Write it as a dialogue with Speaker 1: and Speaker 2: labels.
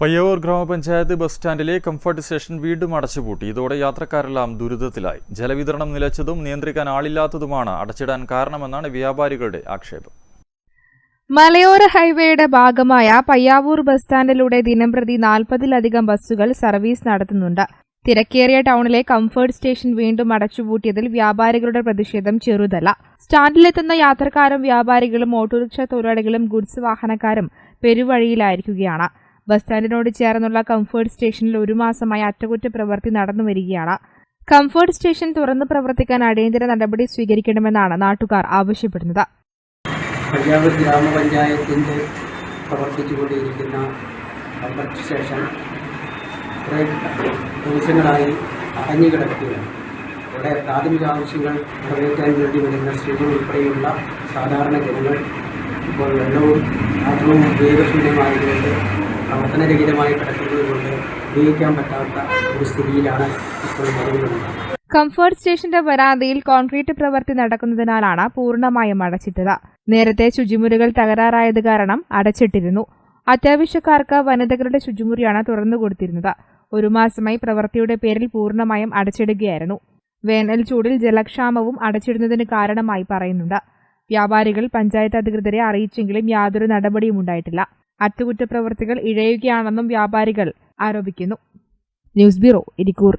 Speaker 1: പയ്യവൂർ ഗ്രാമപഞ്ചായത്ത് bus സ്റ്റാൻഡിലെ comfort station വീണ്ടും അടച്ചുപൂട്ടി. ഇതോടെ യാത്രക്കാരെല്ലാം ദുരിതത്തിലായി. ജലവിതരണം നിലച്ചതും നിയന്ത്രിക്കാൻ ആളില്ലാത്തതുമാണ് അടച്ചിടാൻ കാരണമെന്നാണ് വ്യാപാരികളുടെ ആക്ഷേപം.
Speaker 2: മലയോര ഹൈവേയുടെ ഭാഗമായ പയ്യാവൂർ ബസ് സ്റ്റാൻഡിലൂടെ ദിനംപ്രതി നാൽപ്പതിലധികം ബസ്സുകൾ സർവീസ് നടത്തുന്നുണ്ട്. തിരക്കേറിയ ടൗണിലെ കംഫർട്ട് സ്റ്റേഷൻ വീണ്ടും അടച്ചുപൂട്ടിയതിൽ വ്യാപാരികളുടെ പ്രതിഷേധം ചെറുതല്ല. സ്റ്റാൻഡിലെത്തുന്ന യാത്രക്കാരും വ്യാപാരികളും ഓട്ടോറിക്ഷ തൊഴിലാളികളും ഗുഡ്സ് വാഹനക്കാരും പെരുവഴിയിലായിരിക്കുകയാണ്. ബസ് സ്റ്റാൻഡിനോട് ചേർന്നുള്ള കംഫേർട്ട് സ്റ്റേഷനിൽ ഒരു മാസമായി അറ്റകുറ്റ പ്രവൃത്തി നടന്നു വരികയാണ്. കംഫേർട്ട് സ്റ്റേഷൻ തുറന്നു പ്രവർത്തിക്കാൻ അടിയന്തര നടപടി സ്വീകരിക്കണമെന്നാണ് നാട്ടുകാർ ആവശ്യപ്പെടുന്നത്.
Speaker 3: പയ്യാവൂർ ഗ്രാമപഞ്ചായത്തിന്റെ പ്രവർത്തിച്ചുകൊണ്ടിരിക്കുന്ന കംഫർട്ട് സ്റ്റേഷൻ കുറേ ദിവസങ്ങളായി അടഞ്ഞുകിടക്കുകയാണ്. ഇവിടെ പ്രാഥമിക ആവശ്യങ്ങൾ നിറവേറ്റാൻ വേണ്ടി വരുന്ന സ്ത്രീകൾ ഉൾപ്പെടെയുള്ള സാധാരണ ജനങ്ങൾ ഇപ്പോൾ വെള്ളവും പാത്രവും ഉപയോഗശൂന്യമായതുകൊണ്ട് പ്രവർത്തനരഹിതമായി കിടക്കുന്നതുകൊണ്ട് ഉപയോഗിക്കാൻ പറ്റാത്ത ഒരു സ്ഥിതിയിലാണ് ഇപ്പോൾ നിലവിലുള്ളത്.
Speaker 2: കംഫർട്ട് സ്റ്റേഷന്റെ വരാന്തയിൽ കോൺക്രീറ്റ് പ്രവൃത്തി നടക്കുന്നതിനാലാണ് പൂർണമായും അടച്ചിട്ടത്. നേരത്തെ ശുചിമുറികൾ തകരാറായത് കാരണം അടച്ചിട്ടിരുന്നു. അത്യാവശ്യക്കാർക്ക് വനിതകളുടെ ശുചിമുറിയാണ് തുറന്നു കൊടുത്തിരുന്നത്. ഒരു മാസമായി പ്രവൃത്തിയുടെ പേരിൽ പൂർണമായും അടച്ചിടുകയായിരുന്നു. വേനൽ ചൂടിൽ ജലക്ഷാമവും അടച്ചിടുന്നതിന് കാരണമായി പറയുന്നുണ്ട്. വ്യാപാരികൾ പഞ്ചായത്ത് അധികൃതരെ അറിയിച്ചെങ്കിലും യാതൊരു നടപടിയും ഉണ്ടായിട്ടില്ല. അറ്റകുറ്റപ്രവൃത്തികൾ ഇഴയുകയാണെന്നും വ്യാപാരികൾ ആരോപിക്കുന്നു. News bureau Irikkur.